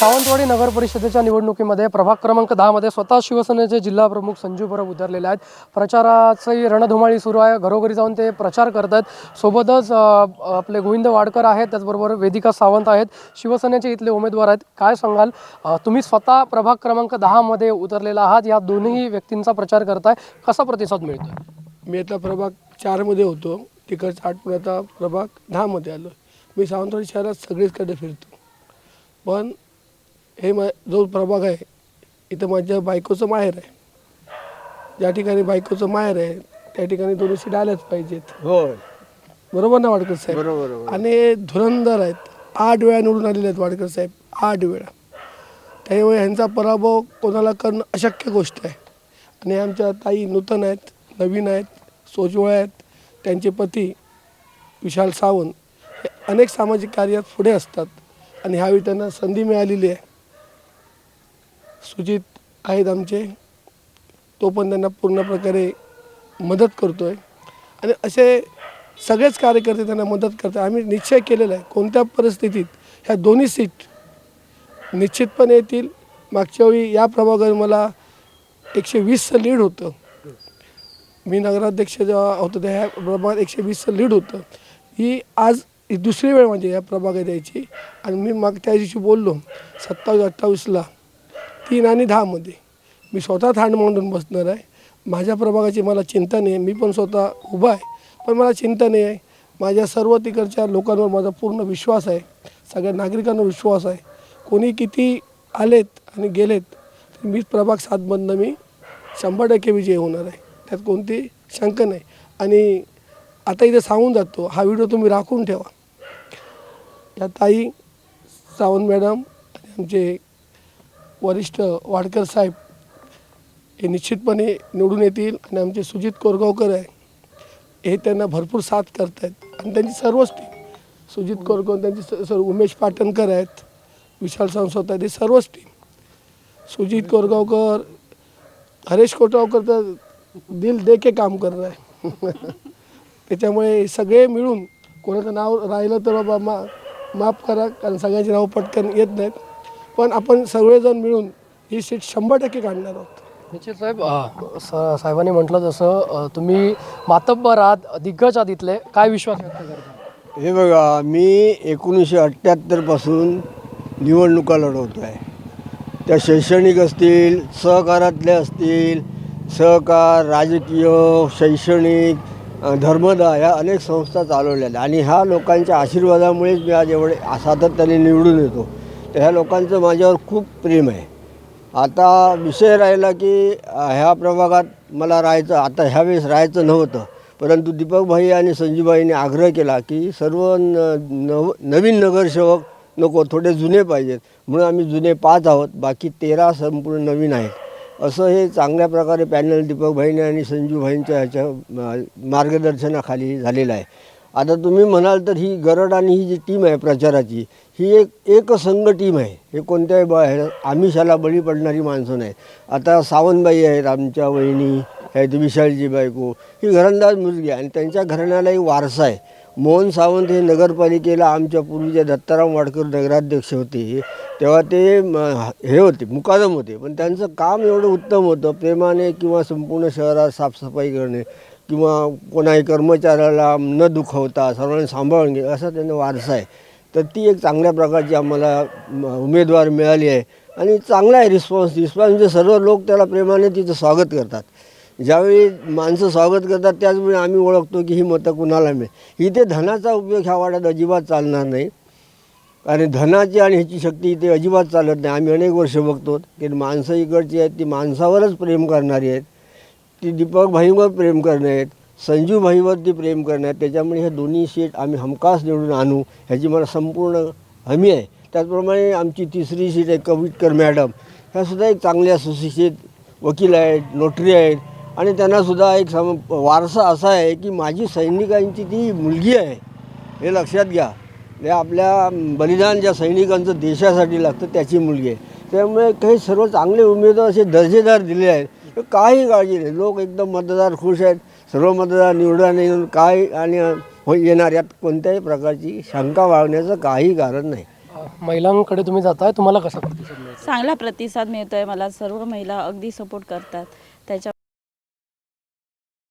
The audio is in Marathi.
सावंतवाडी नगर परिषदेच्या निवडणुकीमध्ये प्रभाग क्रमांक दहामध्ये स्वतः शिवसेनेचे जिल्हा प्रमुख संजू परब उतरलेले आहेत. प्रचाराची रणधुमाळी सुरू आहे. घरोघरी जाऊन ते प्रचार करत आहेत सोबतच आपले गोविंद वाडकर आहेत. त्याचबरोबर वेदिका सावंत आहेत. शिवसेनेचे इथले उमेदवार आहेत. काय सांगाल? तुम्ही स्वतः प्रभाग क्रमांक दहामध्ये उतरलेला आहात. या दोन्ही व्यक्तींचा प्रचार करताय. कसा प्रतिसाद मिळतो मी आता प्रभाग चारमध्ये होतो. तिकडचा आठवून आता प्रभाग दहामध्ये आलो मी सावंतवाडी शहरात सगळीचकडे फिरतो. पण हे मा जो प्रभाग आहे इथं माझ्या बायकोचं माहेर आहे. ज्या ठिकाणी बायकोचं माहेर आहे त्या ठिकाणी दोन्ही सीट आल्याच पाहिजेत. हो बरोबर ना वाडकर साहेब? बरोबर बरोबर. आणि धुरंधर आहेत आठ वेळा निवडून आलेले आहेत वाडकर साहेब. आठ वेळा. त्यामुळे ह्यांचा पराभव कोणाला करणं अशक्य गोष्ट आहे. आणि आमच्या ताई नूतन आहेत नवीन आहेत सोजवळ आहेत त्यांचे पती विशाल सावंत हे अनेक सामाजिक कार्यात पुढे असतात. आणि ह्यावेळी त्यांना संधी मिळालेली आहे. सुजित आहेत आमचे. तो पण त्यांना पूर्ण प्रकारे मदत करतो आहे आणि असे सगळेच कार्यकर्ते त्यांना मदत करतात. आम्ही निश्चय केलेला आहे कोणत्या परिस्थितीत ह्या दोन्ही सीट निश्चितपणे येतील. मागच्या वेळी या प्रभागावर मला एकशे वीसचं लीड होतं. मी नगराध्यक्ष जेव्हा होतो त्या ह्या प्रभागात एकशे वीसचं लीड होतं. ही आज ही दुसरी वेळ म्हणजे या प्रभागात यायची. आणि मी माग त्या दिवशी बोललो सत्तावीस अठ्ठावीसला तीन आणि दहामध्ये मी स्वतः थांड मांडून बसणार आहे. माझ्या प्रभागाची मला चिंता नाही. आहे मी पण स्वतः उभा आहे. पण मला चिंता नाही आहे. माझ्या सर्व तिकडच्या लोकांवर माझा पूर्ण विश्वास आहे. सगळ्या नागरिकांवर विश्वास आहे. कोणी किती आलेत आणि गेलेत तर मी प्रभाग सातमधनं मी शंभर टक्के विजय होणार आहे. त्यात कोणती शंका नाही. आणि आता इथे सांगून जातो. हा व्हिडिओ तुम्ही राखून ठेवा. या ताई सावंत मॅडम आणि आमचे वरिष्ठ वाडकर साहेब हे निश्चितपणे निवडून येतील आणि आमचे सुजित कोरगावकर आहे हे त्यांना भरपूर साथ करत आहेत आणि त्यांची सर्वच टीम सुजित कोरगाव त्यांची स- सर्व उमेश पाटणकर आहेत विशाल संस्वत आहेत हे सर्वच टीम सुजित कोरगावकर हरेश कोटावकर तर दिल दे के काम करणार आहे. त्याच्यामुळे सगळे मिळून कोणाचं नाव राहिलं तर बाबा मा माफ करा कारण सगळ्यांची नावं पटकन येत नाहीत. पण आपण सगळेजण मिळून ही सीट शंभर टक्के काढणार आहोत. निश्चित साहेब अ, स- साहेबांनी म्हटलं अ, तुम्ही मातब्बर आहात दिग्गज आहात इथले काय विश्वास व्यक्त करता? हे बघा मी एकोणीसशे अठ्ठ्याहत्तरपासून निवडणुका लढवतो आहे त्या शैक्षणिक असतील सहकारातल्या असतील सहकार राजकीय शैक्षणिक अ, धर्मदा ह्या अनेक संस्था चालवल्या आहेत. आणि ह्या लोकांच्या आशीर्वादामुळेच मी आज एवढे सातत्याने निवडून येतो. तर ह्या लोकांचं माझ्यावर खूप प्रेम आहे. आता विषय राहिला की ह्या प्रभागात मला राहायचं आता ह्यावेळेस राहायचं नव्हतं. परंतु दीपकभाई आणि संजूभाईने आग्रह केला की सर्व न नव नवीन नगरसेवक नको थोडे जुने पाहिजेत. म्हणून आम्ही जुने पाच आहोत बाकी तेरा संपूर्ण नवीन आहेत. असं हे चांगल्या प्रकारे पॅनल दीपकभाईने आणि संजूभाईंच्या ह्याच्या मार्गदर्शनाखाली झालेलं आहे. आता तुम्ही म्हणाल तर ही गरड आणि ही जी टीम आहे प्रचाराची ही एक एकसंघ टीम आहे. हे कोणत्याही ब आमिषाला बळी पडणारी माणसं नाही आता सावंतबाई आहेत आमच्या वहिनी आहेत विशालजी बायको ही घरंदाज मुलगी आहे आणि त्यांच्या घराण्याला एक वारसा आहे. मोहन सावंत हे नगरपालिकेला आमच्या पूर्वीचे दत्ताराम वाडकर नगराध्यक्ष होते. तेव्हा ते हे होते मुकादम होते. पण त्यांचं काम एवढं उत्तम होतं प्रेमाने किंवा संपूर्ण शहरात साफसफाई करणे. किंवा कोणाही कर्मचाऱ्याला न दुखवता सर्वांनी सांभाळून घे असा त्यांना वारसा आहे. तर ती एक चांगल्या प्रकारची आम्हाला उमेदवार मिळाली आहे. आणि चांगला आहे रिस्पॉन्स. रिस्पॉन्स म्हणजे सर्व लोक त्याला प्रेमाने तिचं स्वागत करतात. ज्यावेळी माणसं स्वागत करतात त्याचवेळी आम्ही ओळखतो की ही मतं कुणाला मिळेल. इथे धनाचा उपयोग ह्या वाड्यात अजिबात चालणार नाही. आणि धनाची आणि ह्याची शक्ती इथे अजिबात चालत नाही. आम्ही अनेक वर्ष बघतो की माणसं इकडची आहेत ती माणसावरच प्रेम करणारी आहेत. ती दीपक भाईंवर प्रेम करणे आहेत संजू भाईवरती प्रेम करणे आहेत त्याच्यामुळे ह्या दोन्ही सीट आम्ही हमखास निवडून आणू ह्याची मला संपूर्ण हमी आहे. त्याचप्रमाणे आमची तिसरी सीट आहे कविटकर मॅडम. ह्यासुद्धा एक चांगल्या सुशिक्षित वकील आहेत नोटरी आहेत. आणि त्यांनासुद्धा एक सम वारसा असा आहे की माझी सैनिकांची ती मुलगी आहे. हे लक्षात घ्या. हे आपल्या बलिदान ज्या सैनिकांचं देशासाठी लागतं त्याची मुलगी आहे. त्यामुळे काही सर्व चांगले उमेदवार असे दर्जेदार दिले आहेत. काही काळजी नाही. लोक एकदम मतदार खुश आहेत. सर्व मतदार निवडून येऊन काय आणि हो येणार यात कोणत्याही प्रकारची शंका बाळगण्याचं काही कारण नाही. महिलांकडे तुम्ही जाताय तुम्हाला कसा प्रतिसाद मिळतो? चांगला प्रतिसाद मिळतोय. मला सर्व महिला अगदी सपोर्ट करतात. त्याच्या